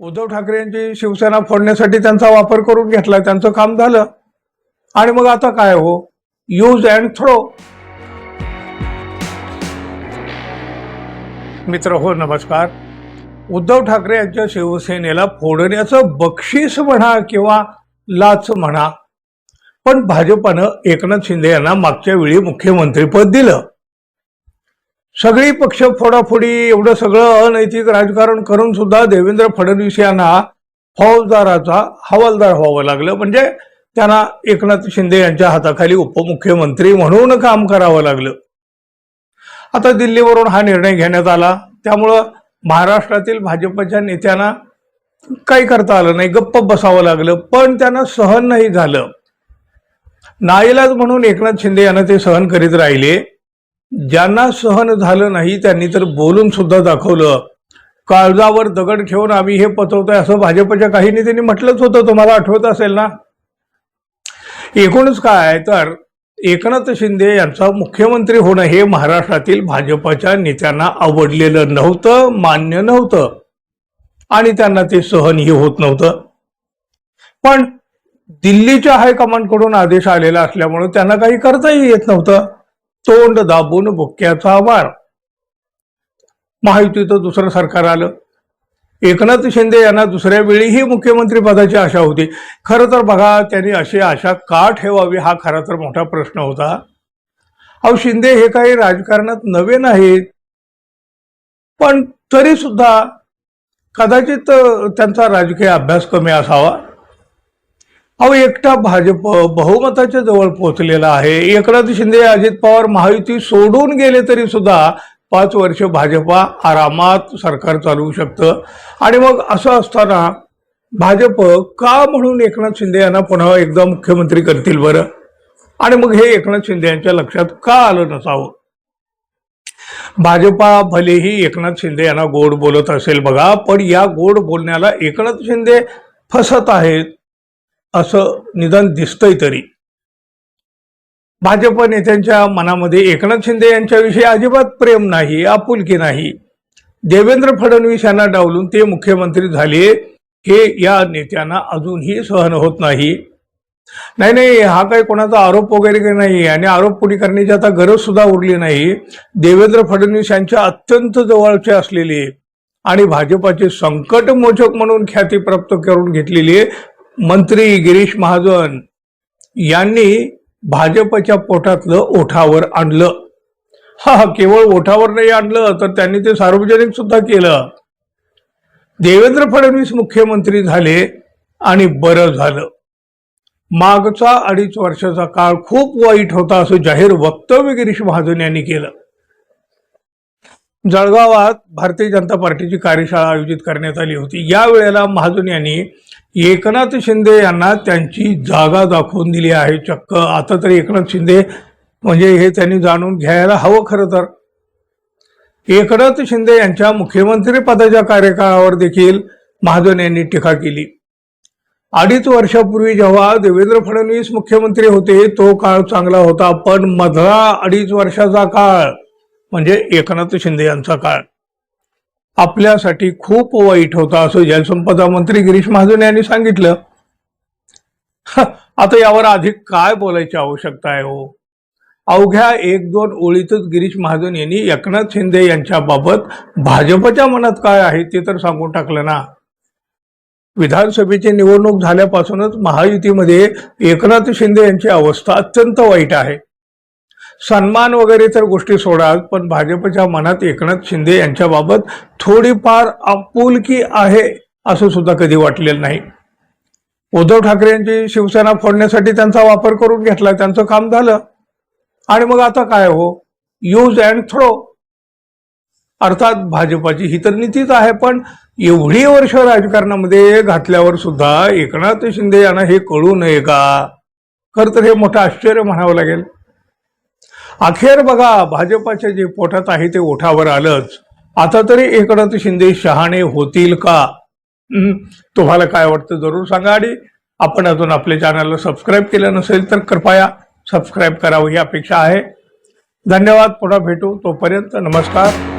उद्धव ठाकरे यांची शिवसेना फोडण्यासाठी त्यांचा वापर करून घेतला त्यांचं काम झालं. आणि मग आता काय हो? यूज अँड थ्रो मित्र हो नमस्कार. उद्धव ठाकरे यांच्या शिवसेनेला फोडण्याचं बक्षीस म्हणा किंवा लाच म्हणा पण भाजपानं एकनाथ शिंदे यांना मागच्या वेळी मुख्यमंत्रीपद दिलं. सगळी पक्ष फोडाफोडी एवढं सगळं अनैतिक राजकारण करून सुद्धा देवेंद्र फडणवीस यांना फौजदाराचा हवालदार व्हावं लागलं. म्हणजे त्यांना एकनाथ शिंदे यांच्या हाताखाली उपमुख्यमंत्री म्हणून काम करावं लागलं. आता दिल्लीवरून हा निर्णय घेण्यात आला. त्यामुळं महाराष्ट्रातील भाजपच्या नेत्यांना काही करता आलं नाही. गप्प बसावं लागलं. पण त्यांना सहन नाही झालं. नाईलाज म्हणून एकनाथ शिंदे यांना ते सहन करीत राहिले. ज्यांना सहन झालं नाही त्यांनी तर बोलून सुद्धा दाखवलं. काळजावर दगड ठेवून आम्ही हे पचवतोय असं भाजपच्या काही नेत्यांनी म्हटलंच होतं. तुम्हाला आठवत असेल ना? एकूणच काय तर एकनाथ शिंदे यांचा मुख्यमंत्री होणं हे महाराष्ट्रातील भाजपच्या नेत्यांना आवडलेलं नव्हतं मान्य नव्हतं. आणि त्यांना ते सहनही होत नव्हतं. पण दिल्लीच्या हायकमांडकडून आदेश आलेला असल्यामुळे त्यांना काही करताही येत नव्हतं. तोंड दाबून बुक्क्याचा वार. महायुतीचं दुसरं सरकार आलं. एकनाथ शिंदे यांना दुसऱ्या वेळीही मुख्यमंत्री पदाची आशा होती. खरं तर बघा त्यांनी अशी आशा का ठेवावी हा खरा तर मोठा प्रश्न होता. अहो शिंदे हे काही राजकारणात नवे नाहीत. पण तरी सुद्धा कदाचित त्यांचा राजकीय अभ्यास कमी असावा. अहो एकटा भाजप बहुमताच्या जवळ पोहोचलेला आहे. एकनाथ शिंदे अजित पवार महायुती सोडून गेले तरी सुद्धा पाच वर्ष भाजपा आरामात सरकार चालवू शकतं. आणि मग असं असताना भाजप का म्हणून एकनाथ शिंदे यांना पुन्हा एकदा मुख्यमंत्री करतील बरं? आणि मग हे एकनाथ शिंदे यांच्या लक्षात का आलं नसावं? भाजपा भलेही एकनाथ शिंदे यांना गोड बोलत असेल बघा पण या गोड बोलण्याला एकनाथ शिंदे फसत आहेत. असं निदान दिसतंय तरी. भाजप नेत्यांच्या मनामध्ये एकनाथ शिंदे यांच्याविषयी अजिबात प्रेम नाही आपुलकी नाही. देवेंद्र फडणवीस यांना डावलून ते मुख्यमंत्री झाले हे या नेत्यांना अजूनही सहन होत नाही. नाही नाही हा काही कोणाचा आरोप वगैरे काही नाही आणि आरोप पुढे करण्याची आता गरज सुद्धा उरली नाही. देवेंद्र फडणवीस यांच्या अत्यंत जवळचे असलेले आणि भाजपाचे संकटमोचक म्हणून ख्याती प्राप्त करून घेतलेले मंत्री गिरीश महाजन यांनी भाजपच्या पोटातलं ओठावर आणलं. हा केवळ ओठावर नाही आणलं तर त्यांनी ते सार्वजनिक सुद्धा केलं. देवेंद्र फडणवीस मुख्यमंत्री झाले आणि बरं झालं. मागचा अडीच वर्षाचा काळ खूप वाईट होता असं जाहीर वक्तव्य गिरीश महाजन यांनी केलं. जळगावात भारतीय जनता पार्टीची कार्यशाळा आयोजित करण्यात आली होती. या वेळेला महाजन यांनी एकनाथ शिंदे यांना त्यांची जागा दाखवून दिली आहे. चक्क आता तरी एकनाथ शिंदे म्हणजे हे त्यांनी जाणून घ्यायला हवं खरं तर. एकनाथ शिंदे यांच्या मुख्यमंत्री पदाच्या कार्यकाळावर देखील महाजन यांनी टीका केली. अडीच वर्षापूर्वी जेव्हा देवेंद्र फडणवीस मुख्यमंत्री होते तो काळ चांगला होता पण मधला अडीच वर्षाचा काळ म्हणजे एकनाथ शिंदे यांचा काळ. आपल्यासाठी खूप वाईट होता असं जलसंपदा मंत्री गिरीश महाजन यांनी सांगितलं. आता यावर अधिक काय बोलायची आवश्यकता आहे हो? अवघ्या एक दोन ओळीतच गिरीश महाजन यांनी एकनाथ शिंदे यांच्याबाबत भाजपच्या मनात काय आहे ते तर सांगून टाकलं ना. विधानसभेची निवडणूक झाल्यापासूनच महायुतीमध्ये एकनाथ शिंदे यांची अवस्था अत्यंत वाईट आहे. सन्मान वगैरे तर गोष्टी सोडाल पण भाजपच्या मनात एकनाथ शिंदे यांच्याबाबत थोडीफार आपुलकी आहे असं सुद्धा कधी वाटलेलं नाही. उद्धव ठाकरे यांची शिवसेना फोडण्यासाठी त्यांचा वापर करून घेतला त्यांचं काम झालं. आणि मग आता काय हो? यूज अँड थ्रो अर्थात भाजपाची ही तर नीतीच आहे पण एवढी वर्ष राजकारणामध्ये घातल्यावर सुद्धा एकनाथ शिंदे यांना हे कळू नये का? खरं तर हे मोठं आश्चर्य म्हणावं लागेल. अखेर बघा भाजपाच्या जे पोटात आहे ते ओठावर आलंच. आता तरी एकनाथ शिंदे शहाणे होतील का? तुम्हाला काय वाटतं जरूर सांगा आणि आपण अजून आपल्या चॅनलला सबस्क्राईब केलं नसेल तर कृपया सबस्क्राईब करावं ही अपेक्षा आहे. धन्यवाद पुन्हा भेटू. तोपर्यंत नमस्कार.